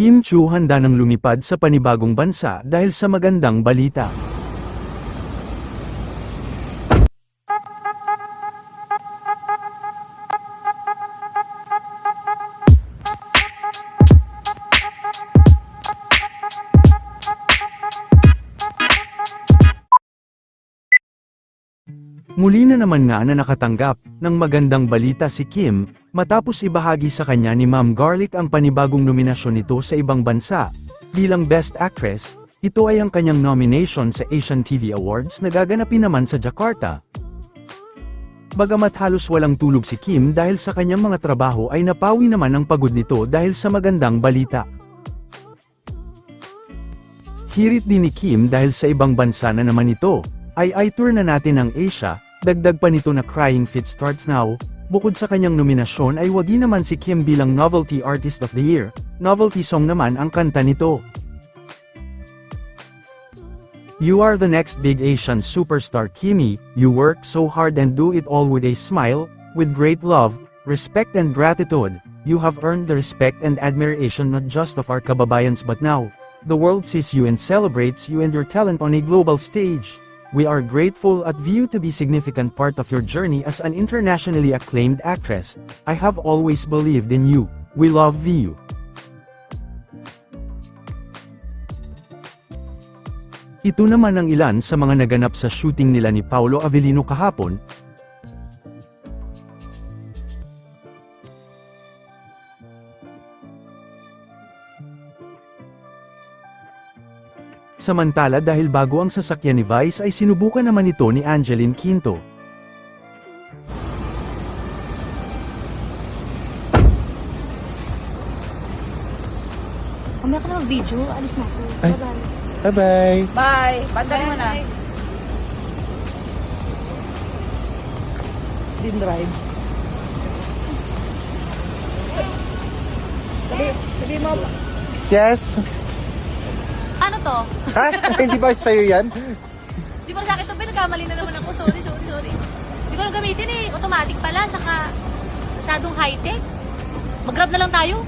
Kim Chu handa ng lumipad sa panibagong bansa dahil sa magandang balita. Muli na naman nga na nakatanggap ng magandang balita si Kim, matapos ibahagi sa kanya ni Ma'am Garlic ang panibagong nominasyon nito sa ibang bansa. Bilang Best Actress, ito ay ang kanyang nomination sa Asian TV Awards na gaganapin naman sa Jakarta. Bagamat halos walang tulog si Kim dahil sa kanyang mga trabaho ay napawi naman ang pagod nito dahil sa magandang balita. Hirit din ni Kim dahil sa ibang bansa na naman ito, ay i-tour na natin ang Asia, dagdag pa nito na Crying Fit Starts Now, bukod sa kanyang nominasyon ay wagi naman si Kim bilang Novelty Artist of the Year, novelty song naman ang kanta nito. You are the next big Asian superstar Kimi, you work so hard and do it all with a smile, with great love, respect and gratitude, you have earned the respect and admiration not just of our kababayans but now, the world sees you and celebrates you and your talent on a global stage. We are grateful at View to be significant part of your journey as an internationally acclaimed actress. I have always believed in you. We love View. Ito naman ang ilan sa mga naganap sa shooting nila ni Paolo Avellino kahapon. Samantala dahil bago ang sasakyan ni Vice ay sinubukan naman ito ni Angeline Quinto. Mamaya ka na mag-video, alis na ako. Ay. Bye-bye. Bye. Bandali mo na. Din drive. Sabi, sabi mo, Yes. To? Ha? Hindi ba sa'yo yan? Di ba sa akin to, pinagkamali na naman ako. Sorry, sorry, sorry. Hindi ko na gamitin eh. Automatic pala, tsaka masyadong high-tech. Mag-grab na lang tayo.